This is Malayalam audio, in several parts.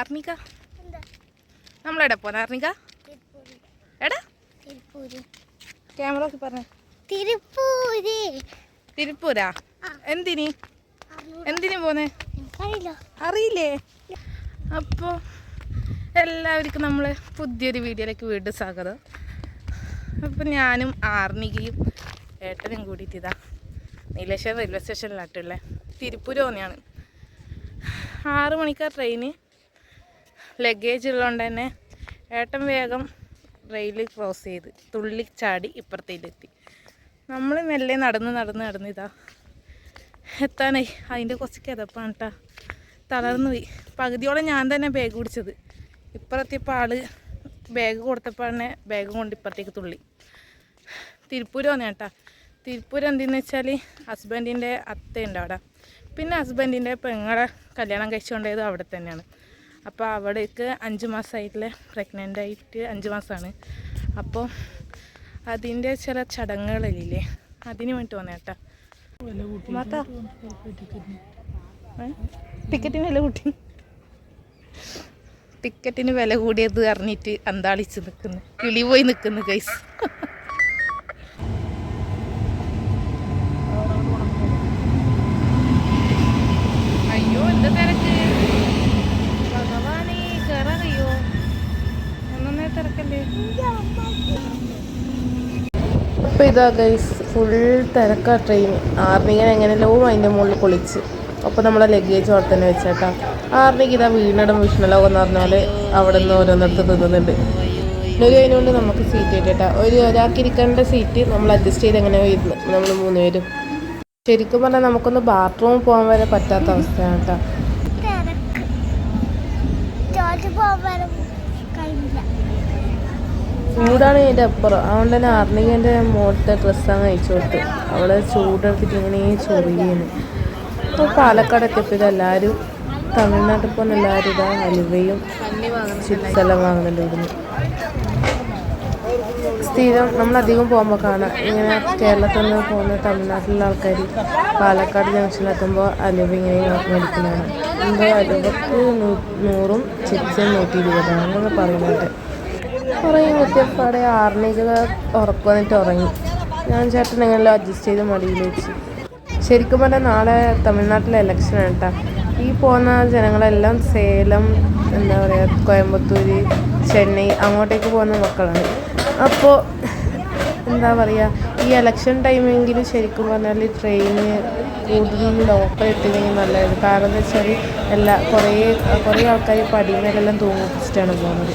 അർണിക? നമ്മളെവിടെ പോന്നെ? അർണിക? എടാ. ക്യാമറ ഒക്കെ പറഞ്ഞ. തിരുപ്പൂര്. തിരുപ്പൂരാ? എന്തിനി? എന്തിനു പോന്നെ? അറിയില്ലേ? അപ്പോൾ എല്ലാവർക്കും നമ്മൾ പുതിയൊരു വീഡിയോയിലേക്ക് വീണ്ടും സ്വാഗതം. അപ്പം ഞാനും ആർണികയും ഏട്ടനും കൂടിയിട്ട് ഇതാ നീലേശ്വരം റെയിൽവേ സ്റ്റേഷനിലാട്ടുള്ളത് തിരുപ്പൂർ പോന്നെയാണ് ആറ് മണിക്കാർ ട്രെയിന്. ലഗേജ് ഉള്ളതുകൊണ്ട് തന്നെ ഏട്ടൻ വേഗം റെയിൽ ക്രോസ് ചെയ്ത് തുള്ളി ചാടി ഇപ്പുറത്തേലെത്തി നമ്മൾ മെല്ലെ നടന്ന് നടന്ന് നടന്ന് ഇതാ എത്താനായി. അതിന്റെ കുറച്ച് കിതപ്പാണ് കേട്ടോ തളർന്നു പോയി. പകുതിയോളം ഞാൻ തന്നെ ബാഗ് പിടിച്ചത്. ഇപ്പുറത്തിയപ്പോൾ ആൾ ബാഗ് കൊടുത്തപ്പോൾ തന്നെ ബാഗ് കൊണ്ട് ഇപ്പുറത്തേക്ക് തുള്ളി. തിരുപ്പൂർ വന്നേ കേട്ടാ തിരുപ്പൂർ എന്തെന്ന് വെച്ചാൽ ഹസ്ബൻഡിന്റെ അത്തയുണ്ട് അവിടെ. പിന്നെ ഹസ്ബൻഡിന്റെ പെങ്ങളെ കല്യാണം കഴിച്ചുകൊണ്ടത് അവിടെ തന്നെയാണ്. അപ്പോൾ അവിടേക്ക് അഞ്ച് മാസമായിട്ടില്ല പ്രഗ്നന്റ് ആയിട്ട് അഞ്ച് മാസമാണ് അപ്പോൾ അതിന്റെ ചില ചടങ്ങുകളില്ലേ? അതിന് വേണ്ടി വന്നേ? ടിക്കറ്റിന് വില കൂട്ടി. ടിക്കറ്റിന് വില കൂടിയത് അറിഞ്ഞിട്ട് അന്താളിച്ച് നിൽക്കുന്നു കിളി പോയി നിൽക്കുന്നു കൈസ് അപ്പോൾ ഇതാ ഗൈസ് ഫുൾ തിരക്കാ ട്രെയിൻ ആർണിങ്ങനെ എങ്ങനെയല്ലോ അതിന്റെ മുകളിൽ പൊളിച്ച് അപ്പോൾ നമ്മളെ ലഗേജ് അവിടെ തന്നെ വെച്ചേട്ടാ. ആർണിക്ക് ഇതാ വീണിടം വിഷ്ണുലോകം എന്ന് പറഞ്ഞാൽ അവിടെ നിന്ന് ഓരോന്നിടത്ത് തിന്നുന്നുണ്ട് ഒരു അതിനുകൊണ്ട് നമുക്ക് സീറ്റ് കിട്ടിയിട്ടാ. ഒരു ഒരാൾക്ക് ഇരിക്കേണ്ട സീറ്റ് നമ്മൾ അഡ്ജസ്റ്റ് ചെയ്ത് എങ്ങനെ വരുന്നു നമ്മൾ മൂന്ന് പേരും. ശരിക്കും പറഞ്ഞാൽ നമുക്കൊന്ന് ബാത്റൂമിൽ പോകാൻ വരെ പറ്റാത്ത അവസ്ഥയാണ് കേട്ടോ. ചൂടാണ് ഇതിന്റെ അപ്പുറം. അതുകൊണ്ട് തന്നെ അർണികന്റെ മോളത്തെ ഡ്രസ്സാണ് അയച്ചു കൊടുത്ത്. അവളെ ചൂടെടുത്തിട്ട് ഇങ്ങനെ ചൊറിയാണ് അപ്പോൾ പാലക്കാടൊക്കെ എത്തിയത് ഇതെല്ലാവരും തമിഴ്നാട്ടിൽ പോകുന്ന എല്ലാവരും ഇതാ ഹലുവയും ചിപ്സ് എല്ലാം വാങ്ങുന്നുണ്ട് ഇവിടുന്ന്. സ്ഥിരം നമ്മളധികം പോകുമ്പോൾ കാണാം. ഇങ്ങനെ കേരളത്തിൽ നിന്ന് പോകുന്ന തമിഴ്നാട്ടിലുള്ള ആൾക്കാർ പാലക്കാട് ജംഗ്ഷനിലെത്തുമ്പോൾ അലുവ ഇങ്ങനെ മേടിക്കുന്നതാണ്. എന്തോ അലുവക്ക് നൂറും ചിപ്സും നൂറ്റി ഇരുപതാണ്. അങ്ങനെ പറയുന്നുണ്ട് ഉറങ്ങി കുത്തിയപ്പാടെ ആറിനേക്ക് ഉറക്കം വന്നിട്ട് ഉറങ്ങി. ഞാൻ ചേട്ടൻ എങ്ങനെയല്ലോ അഡ്ജസ്റ്റ് ചെയ്ത് മടിയിൽ വെച്ച്. ശരിക്കും പറഞ്ഞാൽ നാളെ തമിഴ്നാട്ടിലെ ഇലക്ഷൻ കേട്ടോ ഈ പോകുന്ന ജനങ്ങളെല്ലാം സേലം എന്താ പറയുക കോയമ്പത്തൂർ ചെന്നൈ അങ്ങോട്ടേക്ക് പോകുന്ന മക്കളാണ്. അപ്പോൾ എന്താ പറയുക ഈ ഇലക്ഷൻ ടൈമെങ്കിലും ശരിക്കും പറഞ്ഞാൽ ട്രെയിന് കൂടുതൽ ലോക്കൽ ഇട്ടില്ലെങ്കിൽ നല്ലതായിരുന്നു കാരണം എന്താ വെച്ചാൽ എല്ലാ കുറേ കുറേ ആൾക്കാർ പടിമേലെല്ലാം തൂങ്ങിപ്പിച്ചിട്ടാണ് പോകുന്നത്.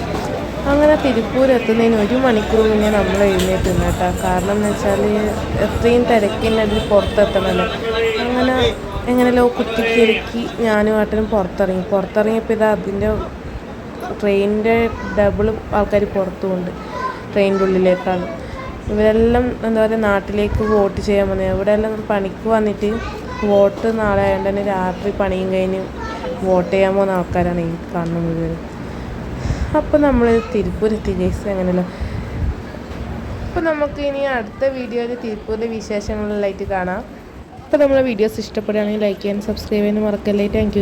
അങ്ങനെ തിരുപ്പൂർ എത്തുന്നതിന് ഒരു മണിക്കൂർ മുന്നേ നമ്മൾ എഴുന്നേറ്റ് കേട്ടോ. കാരണം എന്ന് വെച്ചാൽ എത്രയും തിരക്കിനതിൽ പുറത്തെത്തണമല്ലോ. അങ്ങനെ എങ്ങനെയല്ലോ കുത്തിക്കിരുക്കി ഞാനും ഏട്ടനും പുറത്തിറങ്ങി. പുറത്തിറങ്ങിയപ്പോൾ ഇത് അതിന്റെ ട്രെയിനിന്റെ ഡബിൾ ആൾക്കാർ പുറത്തുമുണ്ട് ട്രെയിനിന്റെ ഉള്ളിലേക്കാണ്. ഇവരെല്ലാം എന്താ പറയുക നാട്ടിലേക്ക് വോട്ട് ചെയ്യാൻ വന്നത് ഇവിടെ എല്ലാം പണിക്ക് വന്നിട്ട് വോട്ട് നാളെ ആയതുകൊണ്ട് തന്നെ രാത്രി പണിയും കഴിഞ്ഞ് വോട്ട് ചെയ്യാൻ പോകുന്ന ആൾക്കാരാണ് ഈ കാണുന്ന മുഴുവൻ അപ്പോൾ നമ്മൾ തിരുപ്പൂരെത്തി ഗൈസ് അങ്ങനെയല്ലോ അപ്പോൾ നമുക്ക് ഇനി അടുത്ത വീഡിയോയിൽ തിരുപ്പൂരിലെ വിശേഷങ്ങളിലായിട്ട് കാണാം. അപ്പോൾ നമ്മളെ വീഡിയോസ് ഇഷ്ടപ്പെടുകയാണെങ്കിൽ ലൈക്ക് ചെയ്യാൻ സബ്സ്ക്രൈബ് ചെയ്യാൻ മറക്കല്ലേ. താങ്ക്